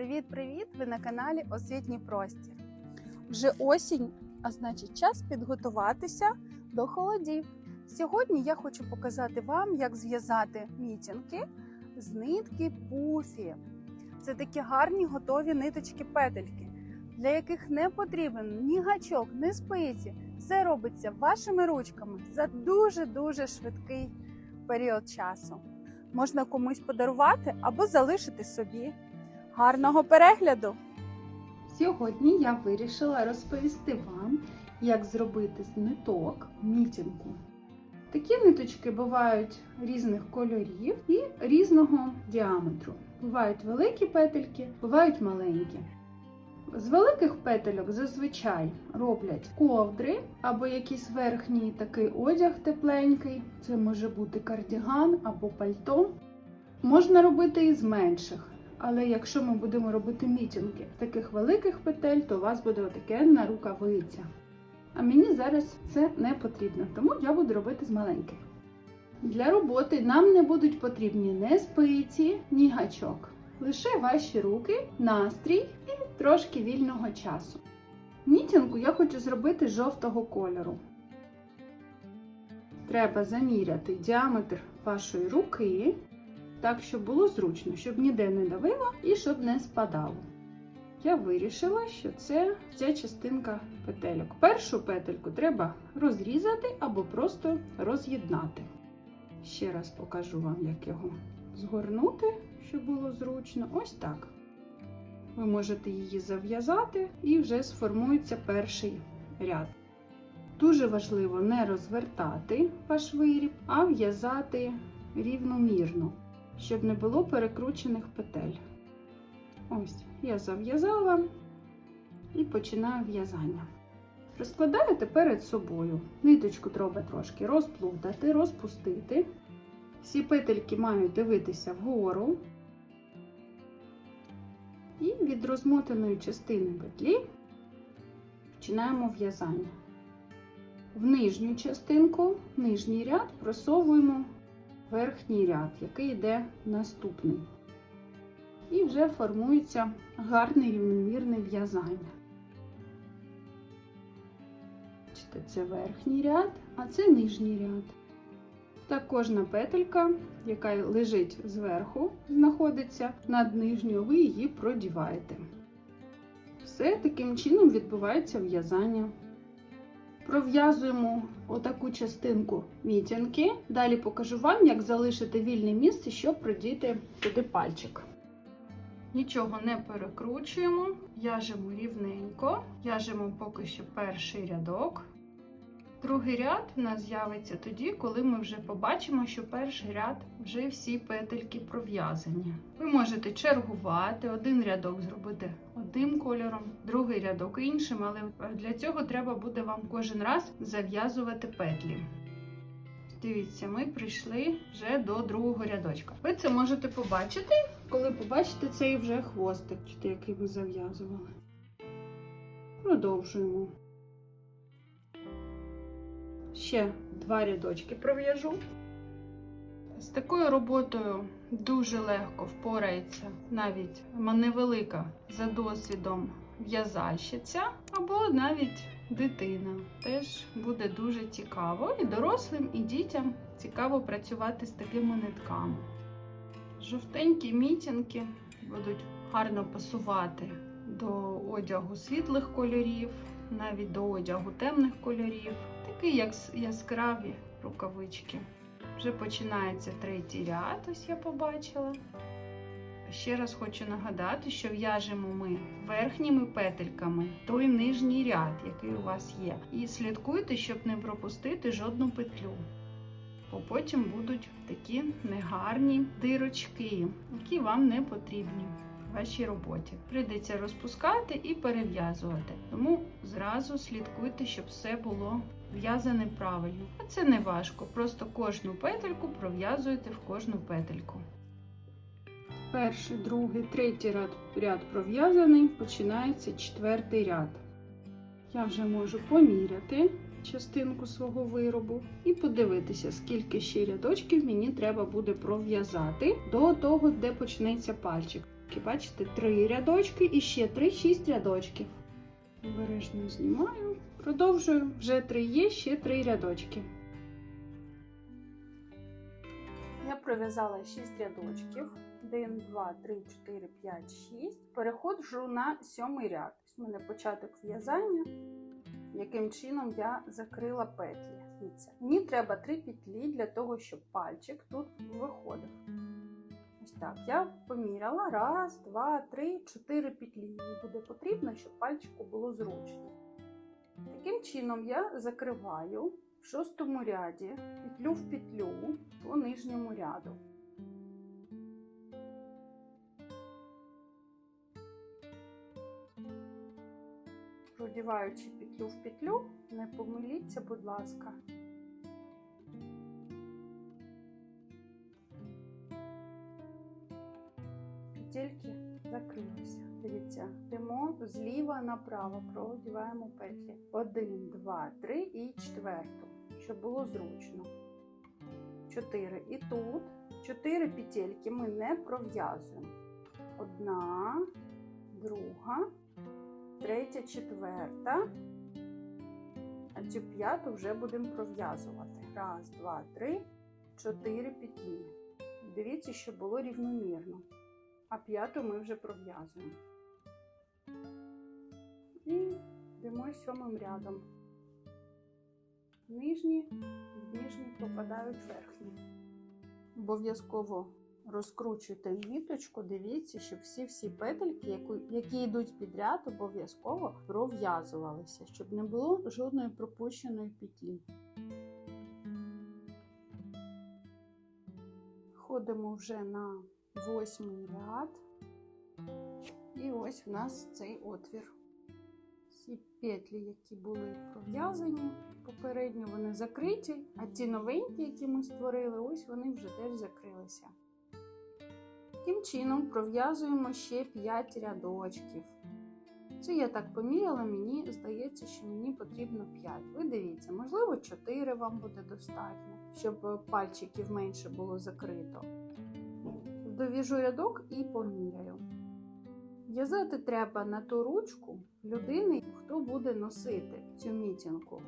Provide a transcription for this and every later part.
Привіт-привіт! Ви на каналі Освітній Простір. Вже осінь, а значить час підготуватися до холодів. Сьогодні я хочу показати вам, як зв'язати мітінки з нитки пуфі. Це такі гарні готові ниточки-петельки, для яких не потрібен ні гачок, ні спиці. Все робиться вашими ручками за дуже-дуже швидкий період часу. Можна комусь подарувати або залишити собі. Гарного перегляду! Сьогодні я вирішила розповісти вам, як зробити з ниток мітінку. Такі ниточки бувають різних кольорів і різного діаметру. Бувають великі петельки, бувають маленькі. З великих петельок зазвичай роблять ковдри або якийсь верхній такий одяг тепленький. Це може бути кардіган або пальто. Можна робити і з менших. Але якщо ми будемо робити мітінги таких великих петель, то у вас буде отакенна рукавиця. А мені зараз це не потрібно, тому я буду робити з маленьких. Для роботи нам не будуть потрібні ні спиці, ні гачок. Лише ваші руки, настрій і трошки вільного часу. Мітінку я хочу зробити жовтого кольору. Треба заміряти діаметр вашої руки так, щоб було зручно, щоб ніде не давило і щоб не спадало. Я вирішила, що це ця частинка петельок. Першу петельку треба розрізати або просто роз'єднати. Ще раз покажу вам, як його згорнути, щоб було зручно. Ось так. Ви можете її зав'язати і вже сформується перший ряд. Дуже важливо не розвертати ваш виріб, а в'язати рівномірно щоб не було перекручених петель. Ось, я зав'язала і починаю в'язання. Розкладаєте перед собою. Ниточку треба трошки розплутати, розпустити. Всі петельки мають дивитися вгору. І від розмотаної частини петлі починаємо в'язання. В нижню частинку, нижній ряд просовуємо верхній ряд, який йде наступний. І вже формується гарне рівномірне в'язання. Це верхній ряд, а це нижній ряд. Так кожна петелька, яка лежить зверху, знаходиться над нижньою, ви її продіваєте. Все таким чином відбувається в'язання. Пров'язуємо отаку частинку мітянки. Далі покажу вам, як залишити вільне місце, щоб продіти туди пальчик. Нічого не перекручуємо, в'яжемо рівненько, в'яжемо поки що перший рядок. Другий ряд в нас з'явиться тоді, коли ми вже побачимо, що перший ряд вже всі петельки пров'язані. Ви можете чергувати, один рядок зробити одним кольором, другий рядок іншим, але для цього треба буде вам кожен раз зав'язувати петлі. Дивіться, ми прийшли вже до другого рядочка. Ви це можете побачити, коли побачите цей вже хвостик, який ви зав'язували. Продовжуємо. Ще два рядочки пров'яжу. З такою роботою дуже легко впорається навіть невелика за досвідом в'язальщиця або навіть дитина. Теж буде дуже цікаво і дорослим, і дітям цікаво працювати з такими нитками. Жовтенькі мітінки будуть гарно пасувати до одягу світлих кольорів, навіть до одягу темних кольорів, такі як яскраві рукавички. Вже починається третій ряд, ось я побачила. Ще раз хочу нагадати, що в'яжемо ми верхніми петельками той нижній ряд, який у вас є. І слідкуйте, щоб не пропустити жодну петлю. Бо потім будуть такі негарні дирочки, які вам не потрібні вашій роботі. Прийдеться розпускати і перев'язувати. Тому зразу слідкуйте, щоб все було в'язане правильно. А це не важко. Просто кожну петельку пров'язуєте в кожну петельку. Перший, другий, третій ряд, ряд пров'язаний, починається четвертий ряд. Я вже можу поміряти частинку свого виробу і подивитися, скільки ще рядочків мені треба буде пров'язати до того, де почнеться пальчик. Бачите, три рядочки і ще три, шість рядочків. Обережно знімаю. Продовжую. Вже три є, ще три рядочки. Я пров'язала 6 рядочків. 1, 2, 3, 4, 5, 6. Переходжу на сьомий ряд. У мене початок в'язання, яким чином я закрила петлі. Мені треба 3 петлі для того, щоб пальчик тут виходив. Ось так. Я поміряла. Раз, два, три, чотири петлі. Мені буде потрібно, щоб пальчику було зручно. Таким чином я закриваю в шостому ряді петлю в петлю по нижньому ряду. Продіваючи петлю в петлю, не помиліться, будь ласка. Зліва направо, продіваємо петлі. Один, два, три і четверту, щоб було зручно. Чотири. І тут чотири петельки ми не пров'язуємо. Одна, друга, третя, четверта. А цю п'яту вже будемо пров'язувати. Раз, два, три, чотири петлі. Дивіться, щоб було рівномірно. А п'яту ми вже пров'язуємо. І йдемо сьомим рядом. Нижні, нижні попадають верхні. Обов'язково розкручуйте ниточку, дивіться, щоб всі-всі петельки, які йдуть підряд, обов'язково пров'язувалися, щоб не було жодної пропущеної петлі. Ходимо вже на восьмий ряд. І ось в нас цей отвір. Всі петлі, які були пров'язані попередньо, вони закриті, а ті новенькі, які ми створили, ось вони вже теж закрилися. Таким чином пров'язуємо ще 5 рядочків. Це я так поміряла, мені здається, що мені потрібно 5. Ви дивіться, можливо, 4 вам буде достатньо, щоб пальчиків менше було закрито. Дов'яжу рядок і поміряю. В'язати треба на ту ручку людини, хто буде носити цю мітінку.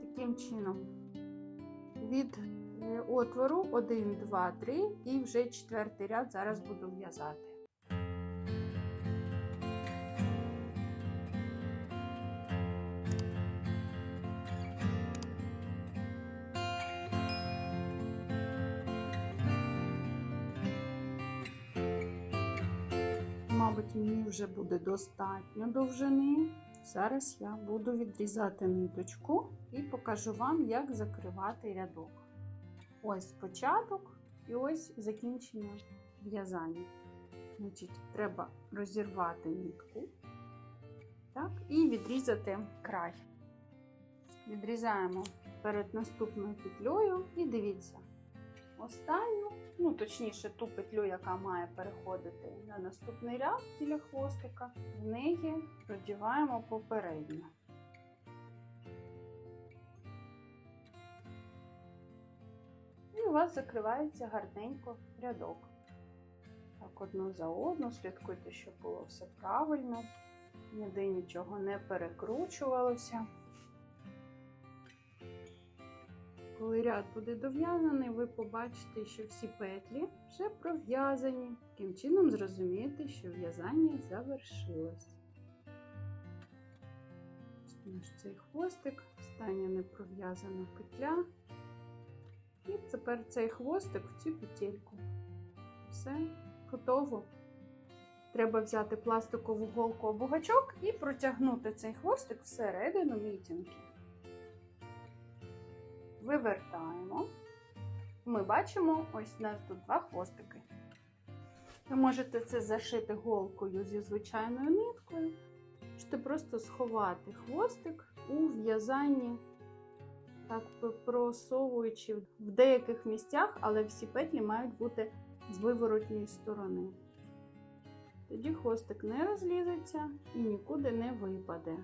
Таким чином. Від е, отвору 1, 2, 3 і вже четвертий ряд зараз буду в'язати. Мабуть, мені вже буде достатньо довжини. Зараз я буду відрізати ниточку і покажу вам, як закривати рядок. Ось початок і ось закінчення в'язання. Значить, треба розірвати нитку так, і відрізати край. Відрізаємо перед наступною петлею і дивіться, останню, ну точніше, ту петлю, яка має переходити на наступний ряд біля хвостика, в неї продіваємо попередньо. І у вас закривається гарненько рядок. Так, одну за одну, слідкуйте, щоб було все правильно, ніде нічого не перекручувалося. Коли ряд буде дов'язаний, ви побачите, що всі петлі вже пров'язані. Таким чином зрозумієте, що в'язання завершилось. Цей хвостик, остання непров'язана петля. І тепер цей хвостик в цю петельку. Все, готово. Треба взяти пластикову голку або гачок і протягнути цей хвостик всередину мітінки вивертаємо. Ми бачимо, ось у нас тут два хвостики. Ви можете це зашити голкою зі звичайною ниткою, можете просто сховати хвостик у в'язанні, так просовуючи в деяких місцях, але всі петлі мають бути з виворотньої сторони. Тоді хвостик не розлізеться і нікуди не випаде.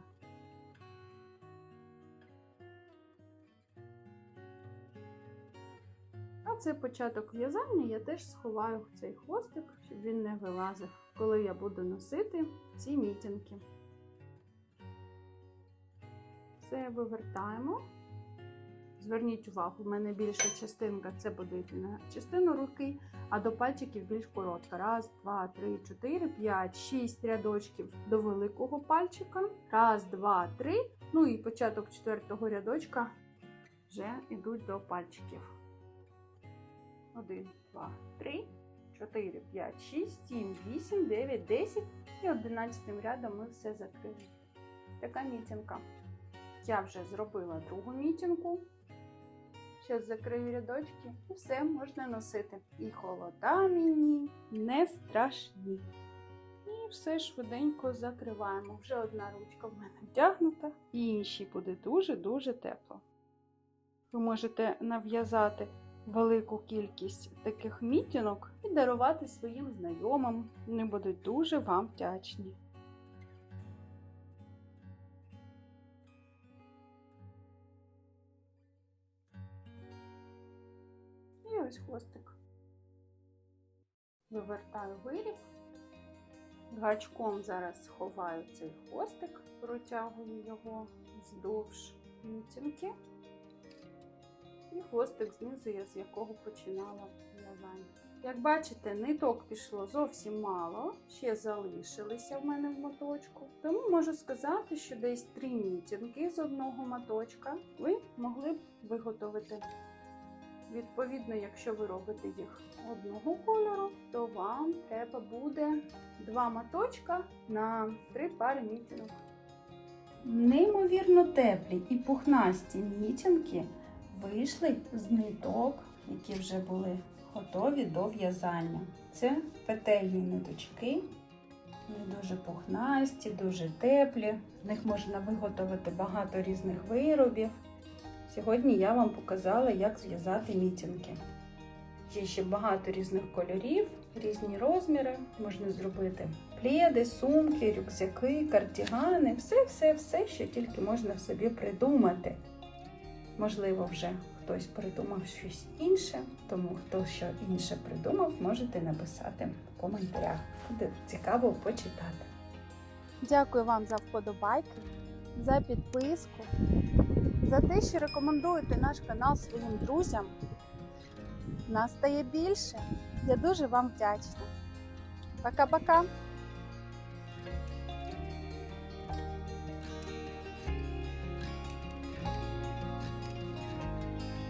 Це початок в'язання, я теж сховаю цей хвостик, щоб він не вилазив, коли я буду носити ці мітінки. Все вивертаємо. Зверніть увагу, в мене більша частинка це буде йти на частину руки, а до пальчиків більш коротка. Раз, два, три, чотири, п'ять, шість рядочків до великого пальчика. Раз, два, три. Ну і початок четвертого рядочка вже йдуть до пальчиків. Один, два, три, чотири, п'ять, шість, сім, вісім, дев'ять, десять. І одинадцятим рядом ми все закрили. Така мітінка. Я вже зробила другу мітінку. Зараз закрию рядочки і все можна носити. І холода мені не страшні. І все швиденько закриваємо. Вже одна ручка в мене вдягнута, і іншій буде дуже-дуже тепло. Ви можете нав'язати велику кількість таких мітінок і дарувати своїм знайомим. Вони будуть дуже вам вдячні. І ось хвостик. Вивертаю виріб. Гачком зараз сховаю цей хвостик, протягую його вздовж мітінки. І хвостик знизу, я з якого починала в'язання. Як бачите, ниток пішло зовсім мало, ще залишилися в мене в моточку. Тому можу сказати, що десь три мітінки з одного моточка ви могли б виготовити. Відповідно, якщо ви робите їх одного кольору, то вам треба буде два моточка на три пари мітінок. Неймовірно теплі і пухнасті мітінки вийшли з ниток, які вже були готові до в'язання. Це петельні ниточки. Вони дуже пухнасті, дуже теплі. З них можна виготовити багато різних виробів. Сьогодні я вам показала, як зв'язати мітінки. Є ще багато різних кольорів, різні розміри. Можна зробити пледи, сумки, рюкзаки, кардігани, все-все-все, що тільки можна собі придумати. Можливо, вже хтось придумав щось інше, тому хто що інше придумав, можете написати в коментарях. Буде цікаво почитати. Дякую вам за вподобайки, за підписку, за те, що рекомендуєте наш канал своїм друзям. Нас стає більше. Я дуже вам вдячна. Пока-пока!